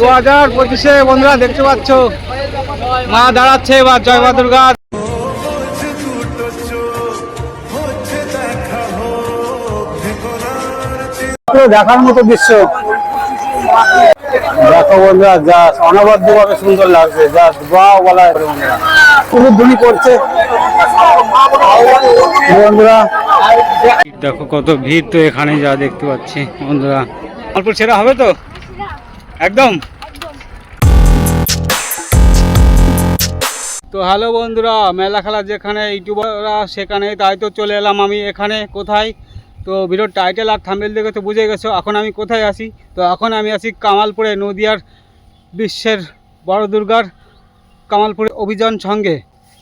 দু হাজার পঁচিশে বন্ধুরা দেখতে পাচ্ছ মা দাঁড়াচ্ছে এবার জয় মা দুর্গা। দেখার মতো দৃশ্য। দেখো বন্ধুরা যা অনবদ্য ভাবে সুন্দর লাগছে যা বা বলা খুবই ধুনি করছে বন্ধুরা দেখো কত ভিড় তো এখানে যা দেখতে পাচ্ছি বন্ধুরা। অল্প ছেড়া হবে তো? একদম। তো হ্যালো বন্ধুরা, মেলা খেলা যেখানে ইউটিউবাররা সেখানে তাই তো চলে এলাম আমি। এখানে কোথায়? তো ভিডিওর টাইটেল আর থাম্বেল দেখে তো বুঝে গেছো, এখন আমি কোথায় আসি তো এখন আমি আছি কামালপুরে, নদিয়ার বিশ্বের বড় দুর্গার কামালপুরে অভিযান সঙ্গে।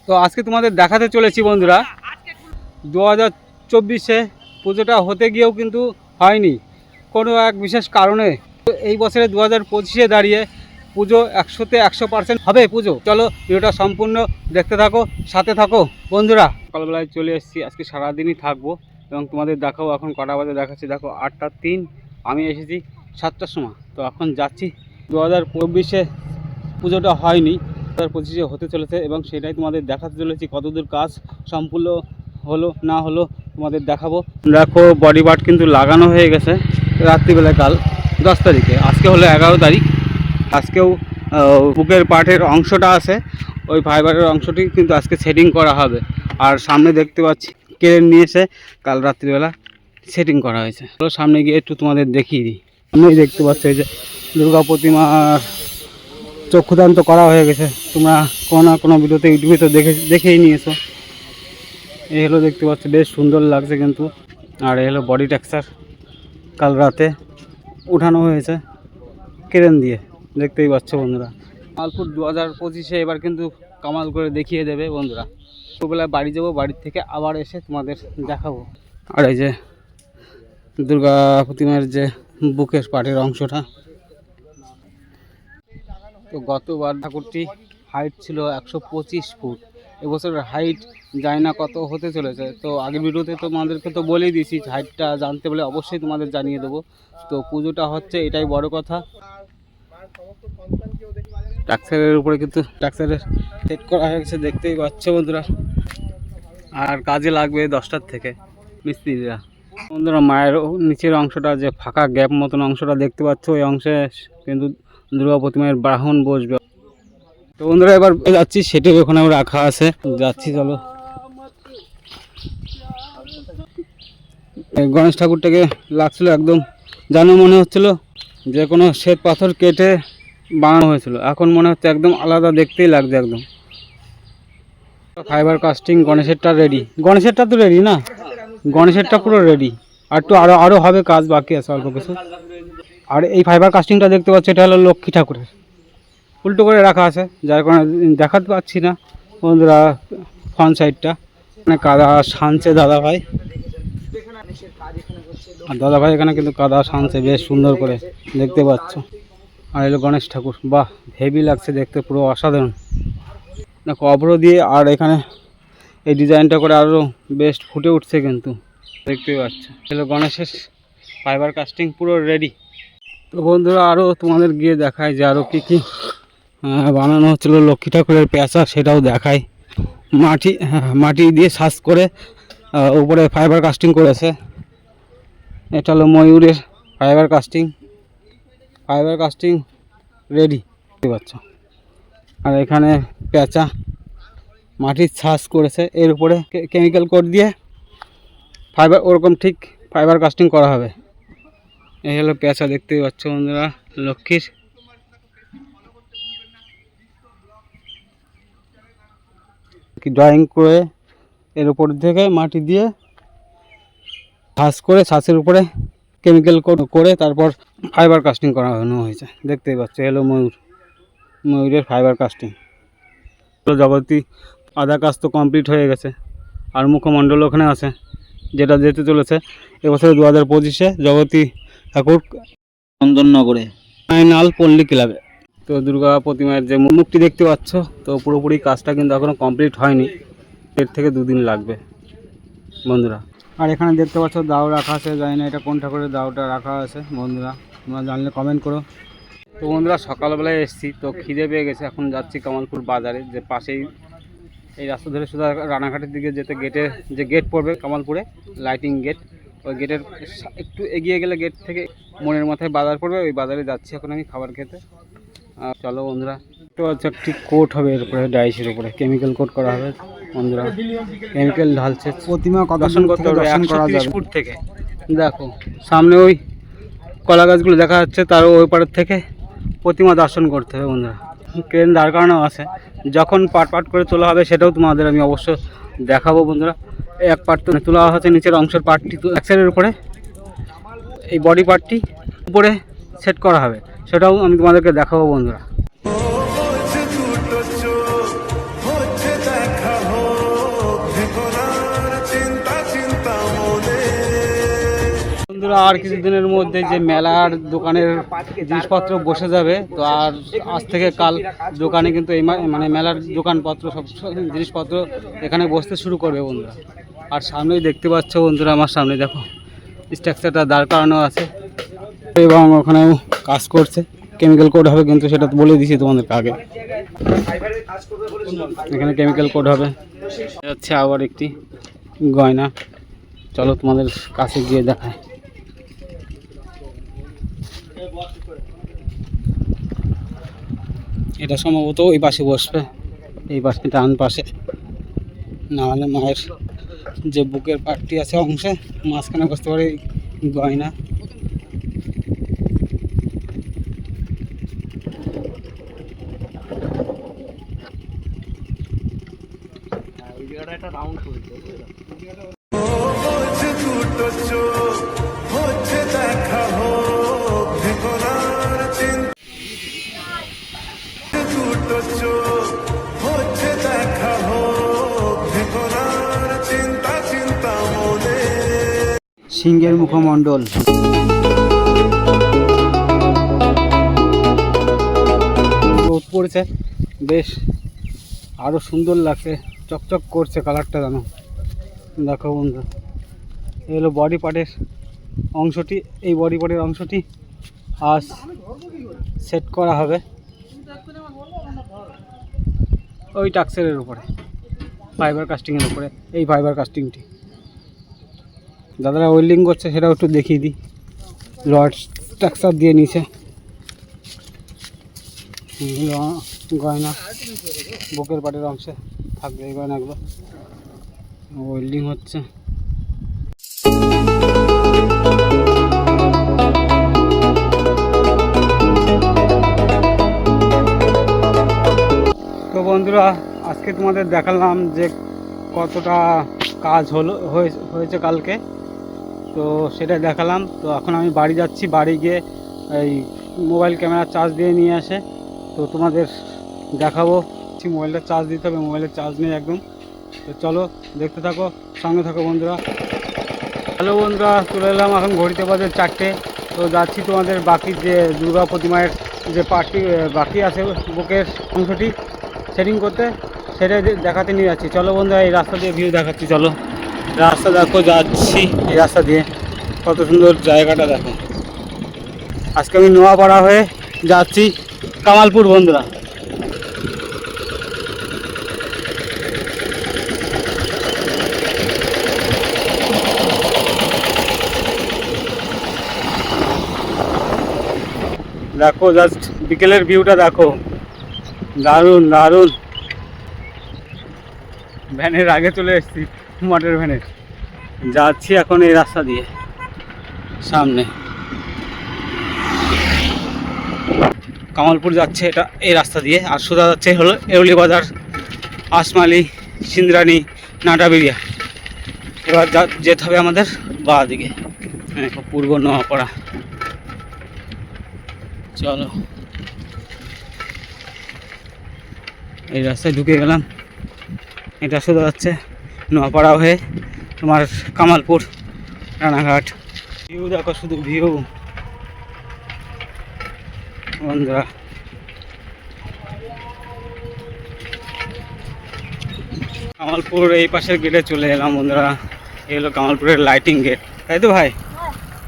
তো আজকে তোমাদের দেখাতে চলেছি বন্ধুরা, দু হাজার চব্বিশে পুজোটা হতে গিয়েও কিন্তু হয়নি। কোনো এক বিশেষ কারণে এই বছরে দু হাজার পঁচিশে দাঁড়িয়ে পুজো একশোতে একশো পার্সেন্ট হবে পুজো। চলো ভিডিওটা সম্পূর্ণ দেখতে থাকো, সাথে থাকো। বন্ধুরা, সকালবেলায় চলে এসেছি। আজকে সারাদিনই থাকব এবং তোমাদের দেখাও এখন কটা বাজে দেখাচ্ছি। দেখো, আটটা তিন, আমি এসেছি সাতটার সময়। তো এখন যাচ্ছি। দু হাজার চব্বিশে পুজোটা হয়নি, দু হাজার পঁচিশে হতে চলেছে এবং সেটাই তোমাদের দেখাতে চলেছি কতদূর কাজ সম্পূর্ণ হলো, না হলো তোমাদের দেখাবো। দেখো বডি পার্ট কিন্তু লাগানো হয়ে গেছে রাত্রিবেলা কাল দশ তারিখে। আজকে হলো এগারো তারিখ। আজকেও বুকের পার্টের অংশটা আছে। ওই ফাইবারের অংশটি কিন্তু আজকে সেটিং করা হবে। আর সামনে দেখতে পাচ্ছি কেড়ে নিয়ে এসে কাল রাত্রিবেলা সেটিং করা হয়েছে। চলো সামনে গিয়ে একটু তোমাদের দেখিয়ে দিই। আমি দেখতে পাচ্ছি এই যে দুর্গা প্রতিমার চক্ষুদান তো করা হয়ে গেছে। তোমরা কোনো না কোনো ভিডিওতে, ইউটিউবে তো দেখে, দেখেই নিয়েছো। এই হলো দেখতে পাচ্ছ, বেশ সুন্দর লাগছে কিন্তু। আর এই হলো বডি টেক্সচার। কাল রাতে উঠানো হয়েছে কেরেন দিয়ে। দেখতেই পাচ্ছ বন্ধুরা। মালপুর দু হাজার পঁচিশে এবার কিন্তু কামাল করে দেখিয়ে দেবে বন্ধুরা। দুপুরবেলায় বাড়ি যাব বাড়ির থেকে আবার এসে তোমাদের দেখাবো। আর এই যে দুর্গা প্রতিমার যে বুকের পাটের অংশটা। তো গতবার ঠাকুরটি হাইট ছিল একশো পঁচিশ ফুট। এবছরের হাইট যায় না কত হতে চলেছে। তো আগের ভিডিওতে তোমাদেরকে তো বলেই দিয়েছি হাইটটা জানতে বলে অবশ্যই তোমাদের জানিয়ে দেবো। তো পুজোটা হচ্ছে, এটাই বড় কথা। ট্রাক্সারের উপরে কিন্তু ট্রাক্সারের সেট করা হয়ে গেছে, দেখতেই পাচ্ছ বন্ধুরা। আর কাজে লাগবে দশটার থেকে, মিস্ত্রিরা। বন্ধুরা, মায়ের নিচের অংশটা, যে ফাঁকা গ্যাপ মতন অংশটা দেখতে পাচ্ছ, ওই অংশে কিন্তু দুর্গা প্রতিমার বাহন বসবে। তো বন্ধুরা, এবার যাচ্ছি সেটি ওখানে রাখা আছে। যাচ্ছি, চলো। গণেশ ঠাকুরটাকে লাগছিল একদম, যেন মনে হচ্ছিল যে কোনো শ্বেত পাথর কেটে বানানো হয়েছিল। এখন মনে হচ্ছে একদম আলাদা দেখতেই লাগছে একদম। ফাইবার কাস্টিং, গণেশেরটা রেডি গণেশেরটা তো রেডি না? গণেশেরটা পুরো রেডি আর একটু আরও আরও হবে কাজ বাকি আছে অল্প কিছু। আর এই ফাইবার কাস্টিংটা দেখতে পাচ্ছ, এটা হলো লক্ষ্মী ঠাকুরের। উল্টো করে রাখা আছে, যার কারণে দেখাতে পাচ্ছি না। বন্ধুরা ফ্রন্ট সাইডটা মানে কাদা সানছে দাদা ভাই আর দাদা ভাই এখানে কিন্তু কাদা সানছে বেশ সুন্দর করে দেখতে পাচ্ছ। আর এলো গণেশ ঠাকুর, বাহ হেভি লাগছে দেখতে, পুরো অসাধারণ। অভ্র দিয়ে আর এখানে এই ডিজাইনটা করে আরও বেস্ট ফুটে উঠছে কিন্তু। দেখতেই পাচ্ছ। এলো গণেশের ফাইবার কাস্টিং পুরো রেডি তো বন্ধুরা আরও তোমাদের গিয়ে দেখায় যে আরও কী কী বানানো হচ্ছিল লক্ষ্মী ঠাকুরের পেঁচা সেটাও দেখায় মাটি হ্যাঁ, মাটি দিয়ে সাজ করে উপরে ফাইবার কাস্টিং করেছে। এটা হলো ময়ূরের fibre casting fibre casting ready দেখতে পাচ্ছ? আর এখানে পেঁচা মাটির ছাঁচ করেছে। এর উপরে কেমিক্যাল কোড দিয়ে ফাইবার ওরকম ঠিক ফাইবার কাস্টিং করা হবে। এই হলো পেঁচা দেখতেই পাচ্ছ বন্ধুরা লক্ষ্মীর কি ড্রয়িং করে এর উপর থেকে মাটি দিয়ে ঘাস করে ছাঁচের উপরে কেমিক্যাল করে তারপর ফাইবার কাস্টিং করানো হয়েছে। দেখতেই পাচ্ছ, এলো ময়ূর। ময়ূরের ফাইবার কাস্টিং জগতী আধা কাজ তো কমপ্লিট হয়ে গেছে। আর মুখমণ্ডল ওখানে আছে, যেটা যেতে চলেছে। এবছর দু হাজার পঁচিশে জগতী ঠাকুর চন্দননগরে। ফাইনাল পল্লী ক্লাবে। তো দুর্গা প্রতিমার যে মুখটি দেখতে পাচ্ছ তো পুরোপুরি কাজটা কিন্তু এখনও কমপ্লিট হয়নি। এর থেকে দুদিন লাগবে বন্ধুরা। আর এখানে দেখতে পাচ্ছ দাও রাখা আছে জানি না এটা কোন ঠাকুরের দাওটা রাখা আছে বন্ধুরা। তোমরা জানলে কমেন্ট করো। তো বন্ধুরা সকালবেলায় এসেছি তো খিদে পেয়ে গেছে। এখন যাচ্ছি কামালপুর বাজারে যে পাশেই এই রাস্তা ধরে শুধু রানাঘাটের দিকে যেতে গেটে যে গেট পড়বে কামালপুরে লাইটিং গেট ওই গেটের একটু এগিয়ে গেলে গেট থেকে মনের মাথায় বাজার পড়বে ওই বাজারে যাচ্ছি এখন আমি খাবার খেতে। আর চলো বন্ধুরা তো হচ্ছে একটি কোট হবে এর উপরে ডাইসের উপরে কেমিক্যাল কোট করা হবে বন্ধুরা। কেমিক্যাল ঢালছে। প্রতিমা দর্শন করতে হবে একশো যাবে। ফুট থেকে। দেখো সামনে ওই কলা গাছগুলো দেখা যাচ্ছে তার ওই পাড়ের থেকে প্রতিমা দর্শন করতে হবে বন্ধুরা। ক্রেন দাঁড় করানো আছে। যখন পাট পাট করে তোলা হবে সেটাও তোমাদের আমি অবশ্য দেখাবো বন্ধুরা। এক পার্ট তো তোলা হচ্ছে নিচের অংশের পার্টটি তো এক সাইডের উপরে। এই বডি পার্টটি উপরে সেট করা হবে। সেটাও আমি তোমাদেরকে দেখাবো, বন্ধুরা। বন্ধুরা, আর কিছুদিনের মধ্যে যে মেলার দোকানের জিনিসপত্র বসে যাবে, তো আর আজ থেকে কাল দোকানে কিন্তু এই মানে মেলার দোকানপত্র, সব জিনিসপত্র এখানে বসতে শুরু করবে, বন্ধুরা। আর সামনেই দেখতে পাচ্ছ, বন্ধুরা, আমার সামনে দেখো, স্ট্রাকচারটা দাঁড় করানো আছে। এবং ওখানেও কাজ করছে। কেমিক্যাল কোড হবে কিন্তু সেটা বলে দিয়েছি তোমাদেরকে আগে। এখানে কেমিক্যাল কোড হবে। হচ্ছে আবার একটি গয়না। চলো তোমাদের কাছে গিয়ে দেখায় এটা সম্ভবত ওই পাশে বসবে। এই পাশে ডান পাশে। না হলে মায়ের যে বুকের পার্টটি আছে অংশে, মাঝখানে বসতে পারে গয়না হচ্ছে দুটো চোখ হচ্ছে দেখা হোক ভেতরার চিন্তা দুটো চোখ হচ্ছে দেখা হোক ভেতরার চিন্তা চিন্তা মনে সিংহের মুখমণ্ডল। রোদ পড়েছে বেশ আরও সুন্দর লাগছে চকচক করছে কালারটা জানো দেখো বন্ধু। এই হলো বডি পার্টের অংশটি, এই বডি পার্টের অংশটি আজ সেট করা হবে ওই টাক্সের উপরে ফাইবার কাস্টিংয়ের উপরে, এই ফাইবার কাস্টিংটি দাদারা ওয়েল্ডিং করছে, সেটাও একটু দেখিয়ে দিই। লড স্ট্রাকচার দিয়ে নিছে। গয়না, বুকের পাটের অংশে থাকবে, এই গয়নাগুলো। ওয়েল্ডিং হচ্ছে। বন্ধুরা, আজকে তোমাদের দেখালাম যে কতটা কাজ হলো হয়ে- হয়েছে কালকে। তো সেটা দেখালাম। তো এখন আমি বাড়ি যাচ্ছি, বাড়ি গিয়ে এই মোবাইল ক্যামেরা চার্জ দিয়ে নিয়ে আসে। তো তোমাদের দেখাবো, ঠিক মোবাইলটা চার্জ দিতে হবে, মোবাইলের চার্জ নেই একদম। তো চলো, দেখতে থাকো, সঙ্গে থাকো বন্ধুরা। হ্যালো বন্ধুরা, চলে এলাম এখন ঘড়িতে বাজে চারটে। তো যাচ্ছি তোমাদের বাকি যে দুর্গা প্রতিমায়ের যে পার্টি, বাকি আছে বুকের অংশটি। সেটিং করতে, সেটা দেখাতে নিয়ে যাচ্ছি। চলো বন্ধুরা, এই রাস্তা দিয়ে ভিউ দেখাচ্ছি, চলো। রাস্তা দেখো, যাচ্ছি এই রাস্তা দিয়ে। কত সুন্দর জায়গাটা দেখো। আজকে আমি নোয়াপাড়া হয়ে যাচ্ছি কামালপুর, বন্ধুরা। দেখো জাস্ট বিকেলের ভিউটা দেখো। দারুণ দারুণ। ভ্যানের আগে চলে এসেছি মটের ভ্যানের যাচ্ছি এখন এই রাস্তা দিয়ে সামনে। কামালপুর যাচ্ছে এটা এই রাস্তা দিয়ে। আর সোজা যাচ্ছে হলো এরুলি বাজার আসমালি সিন্দ্রানি নাটাবেরিয়া এবার যা- যেতে হবে আমাদের বা দিকে দেখো, পূর্ব নোয়াপাড়া। চলো। এই রাস্তায় ঢুকে গেলাম। এটা সোজা যাচ্ছে নোয়াপাড়া হয়ে তোমার কামালপুর রানাঘাট। ভিউ দেখো শুধু ভিউ বন্ধুরা। কামালপুর এই পাশের গেটে চলে এলাম বন্ধুরা। এই হলো কামালপুরের লাইটিং গেট তাই তো ভাই?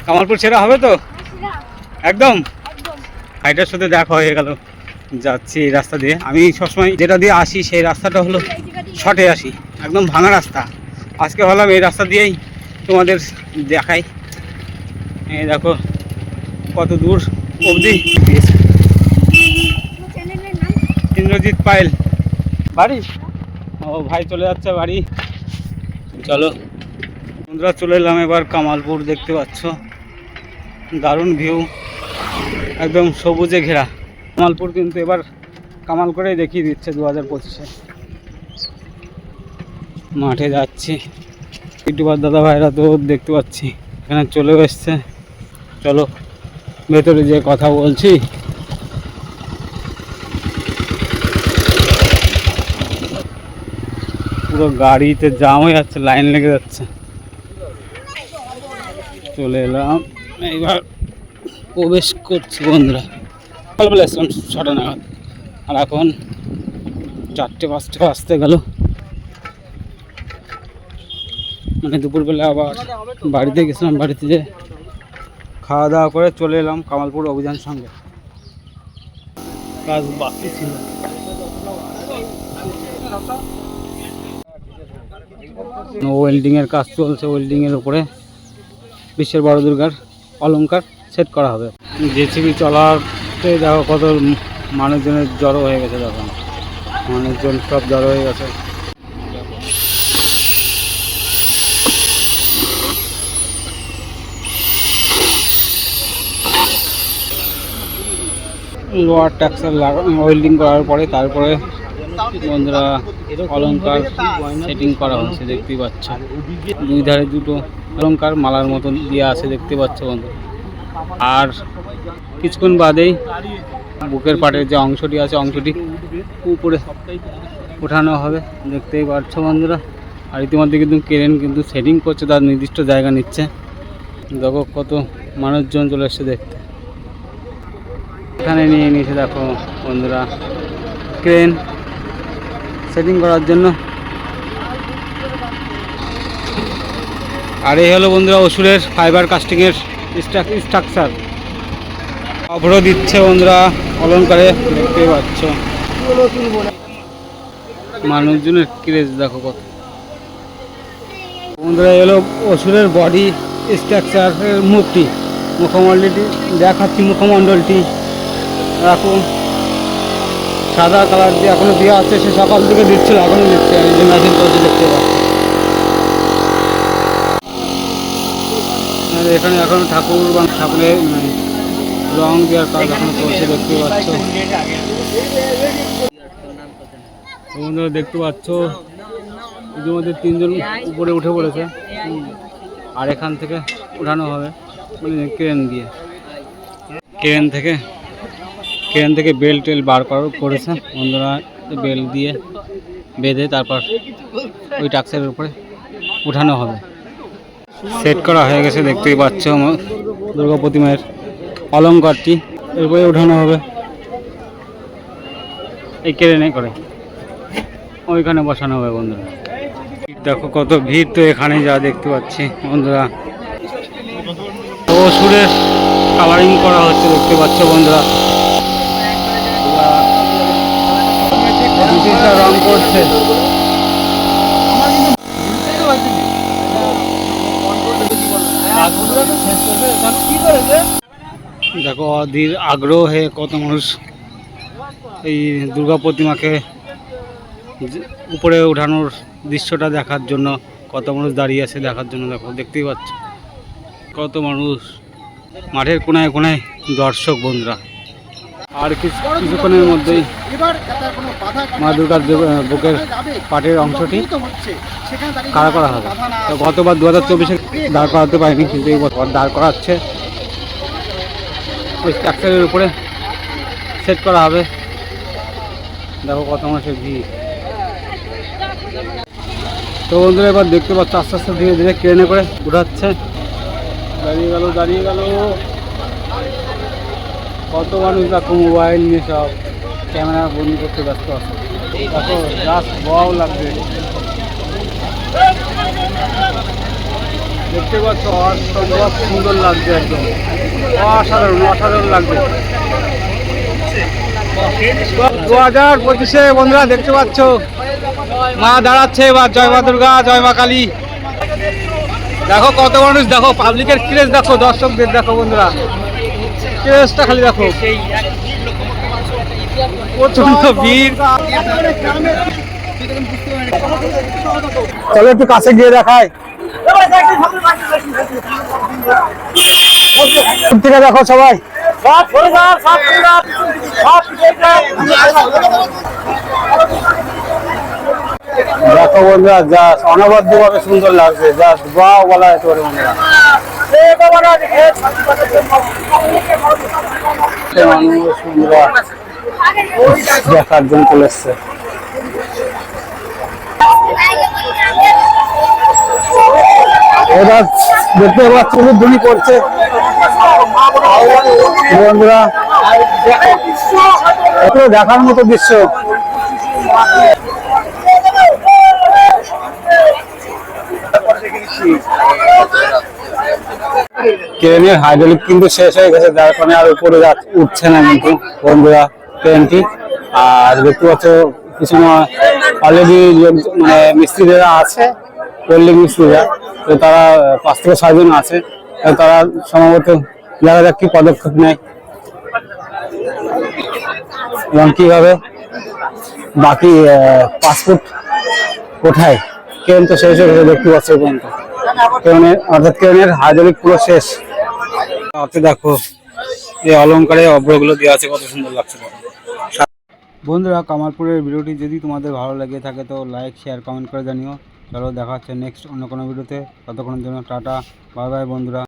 কামালপুর ছেড়া হবে তো? একদম। ভাইটার সাথে দেখা হয়ে গেল। যাচ্ছি এই রাস্তা দিয়ে। আমি সবসময় যেটা দিয়ে আসি, সেই রাস্তাটা হলো শর্টে আসি। একদম ভাঙা রাস্তা। আজকে ভাবলাম এই রাস্তা দিয়েই তোমাদের দেখাই। এই দেখো, কত দূর অবধি। ইন্দ্রজিৎ পায়েল। বাড়ি? ও, ভাই চলে যাচ্ছে বাড়ি। চলো। বন্ধুরা, চলে এলাম এবার কামালপুর, দেখতে পাচ্ছ। দারুণ ভিউ একদম সবুজে ঘেরা। কামালপুর কিন্তু এবার কামাল করেই দেখিয়ে দিচ্ছে দু হাজার পঁচিশে। মাঠে যাচ্ছি। ইউটিউবার দাদা ভাইরা তো দেখতে পাচ্ছি, এখানে চলেও এসছে। চলো, ভেতরে যে কথা বলছি। পুরো গাড়িতে জাম হয়ে যাচ্ছে লাইন লেগে যাচ্ছে। চলে এলাম। এইবার প্রবেশ করছি বন্ধুরা। সকালবেলা এসলাম ছটা নাগাদ। আর এখন চারটে পাঁচটা বাজতে গেল। মানে দুপুরবেলা আবার বাড়িতে গেছিলাম, বাড়িতে যে খাওয়া দাওয়া করে চলে এলাম কামালপুর অভিযান সঙ্গে। কাজ বাকি ছিল। ওয়েল্ডিংয়ের কাজ চলছে ওয়েল্ডিংয়ের উপরে। বিশ্বের বড় দুর্গার অলংকার সেট করা হবে। জেসিবি চলাতে দেখো কত মানুষজনের জড়ো হয়ে গেছে দেখো। মানুষজন সব জড়ো হয়ে গেছে। লোয়ার ট্যাক্সার ওয়েল্ডিং করার পরে তারপরে বন্ধুরা অলংকার সেটিং করা হচ্ছে দেখতেই পাচ্ছ। দুই ধারে দুটো অলংকার মালার মতন দিয়ে আছে, দেখতে পাচ্ছ বন্ধু আর কিছুক্ষণ বাদেই বুকের পাটের যে অংশটি আছে, অংশটি উপরে ওঠানো হবে। দেখতেই পাচ্ছ বন্ধুরা, আর ইতিমধ্যে কিন্তু ক্রেন কিন্তু সেটিং করছে, তার নির্দিষ্ট জায়গা নিচ্ছে। দেখো কত মানুষজন চলে এসছে দেখতে। এখানে নিয়ে নিয়েছে দেখো বন্ধুরা, ক্রেন সেটিং করার জন্য। আর এই হলো বন্ধুরা ওষুধের ফাইবার কাস্টিংয়ের স্ট্রাকচার অভ্র দিচ্ছে বন্ধুরা অলঙ্কারে দেখতে পাচ্ছ। মানুষজনের ক্রেজ দেখো কত। বন্ধুরা, এলো ওষুধের বডি স্ট্রাকচারের মুখটি মুখমণ্ডলটি, দেখাচ্ছি মুখমণ্ডলটি। এখন সাদা কালার দিয়ে এখনও দেওয়া আছে, সে সকাল থেকে দিচ্ছিল, এখনও দিচ্ছে, এই যে মেশিন চলছে দেখতে পাচ্ছি। এখানে এখন ঠাকুর বা ঠাকুরের রং দেওয়ার কাজ এখনও চলছে, দেখতে পাচ্ছ। দেখতে পাচ্ছ, ইতিমধ্যে তিনজন উপরে উঠে পড়েছে। আর এখান থেকে উঠানো হবে মানে ক্রেন দিয়ে। ক্রেন থেকে ক্রেন থেকে বেল টেল বার করা করেছে। বন্ধুরা, বেল দিয়ে বেঁধে তারপর ওই টাক্সের উপরে উঠানো হবে। সেট করা হয়ে গেছে, দেখতেই পাচ্ছ দুর্গা প্রতিমার অলঙ্কারটি। এরপরে উঠানো হবে। এই ক্রেনে করে। ওইখানে বসানো হবে বন্ধুরা। দেখো কত ভিড় তো এখানে যা দেখতে পাচ্ছি বন্ধুরা। ওষুধের কালারিং করা হচ্ছে দেখতে পাচ্ছ বন্ধুরা। রং করছে। দেখো অধীর আগ্রহে কত মানুষ এই দুর্গা প্রতিমাকে উপরে ওঠানোর দৃশ্যটা দেখার জন্য, কত মানুষ দাঁড়িয়ে আছে দেখার জন্য দেখো, দেখতেই পাচ্ছ। কত মানুষ। মাঠের কোনায় কোনায় দর্শক বন্ধুরা। আর কিছু কিছুক্ষণের মধ্যেই মা দুর্গার বুকের পাটের অংশটি কারা করা হবে। গতবার দু হাজার চব্বিশে দাঁড় করাতে পারিনি, কিন্তু এই বছর দাঁড় করাচ্ছে। ওই স্ট্রাকচারের উপরে সেট করা হবে। দেখো কত মানুষের ভিড়। তো বন্ধুরা, এবার দেখতে পাচ্ছ, আস্তে আস্তে ধীরে ধীরে ট্রেনে করে উঠাচ্ছে। দাঁড়িয়ে গেল দাঁড়িয়ে গেল। কত মানুষ দেখো মোবাইল নিয়ে সব ক্যামেরা বন্দি করতে ব্যস্ত আছে। দেখো জাস্ট বাও লাগবে। দেখতে পাচ্ছ অসম্ভব সুন্দর লাগছে একদম। অসাধারণ অসাধারণ লাগবে দু হাজার পঁচিশে বন্ধুরা দেখতে পাচ্ছ মা দাঁড়াচ্ছে এবার জয় মা দুর্গা জয় মা কালী। দেখো কত মানুষ দেখো পাবলিকের ক্রেজ দেখো দর্শকদের দেখো বন্ধুরা। ক্রেজটা খালি দেখো। প্রচণ্ড ভিড়। চলো একটু কাছে গিয়ে দেখায় থেকে দেখো সবাই। দেখো বন্ধুরা যা অনবদ্য ভাবে সুন্দর লাগছে যা বা বলা যেতে পারে বন্ধুরা। দেখার জন্য চলে এসছে। এবার দেখতে চুলের ধুনি করছে বন্ধুরা, এগুলো দেখার মতো দৃশ্য। ট্রেনের হাইড্রোলিক কিন্তু শেষ হয়ে গেছে, যার কারণে আর উপরে উঠছে না কিন্তু। বন্ধুরা ট্রেনটি আর দেখতে পাচ্ছ কিছু অলরেডি মানে মিস্ত্রিরা আছে ওয়েল্ডিং মিস্ত্রিরা। তারা পাঁচ থেকে ছয়জন আছে। তারা সম্ভবত দেখা যাক কি পদক্ষেপ নেয়। এবং কীভাবে বাকি পাসপোর্ট কোথায় ট্রেন তো শেষ হয়ে দেখতে পাচ্ছি পর্যন্ত। ট্রেনের অর্থাৎ ট্রেনের হাইড্রোলিক পুরো শেষ। দেখো, এই অলঙ্কারে অভ্রগুলো দেওয়া আছে, কত সুন্দর লাগছে বন্ধুরা, কামালপুরের ভিডিওটি যদি তোমাদের ভালো লেগে থাকে তো লাইক শেয়ার কমেন্ট করে জানিও। চলো দেখা হচ্ছে নেক্সট অন্য কোনো ভিডিওতে ততক্ষণের জন্য টাটা বাই বাই বন্ধুরা।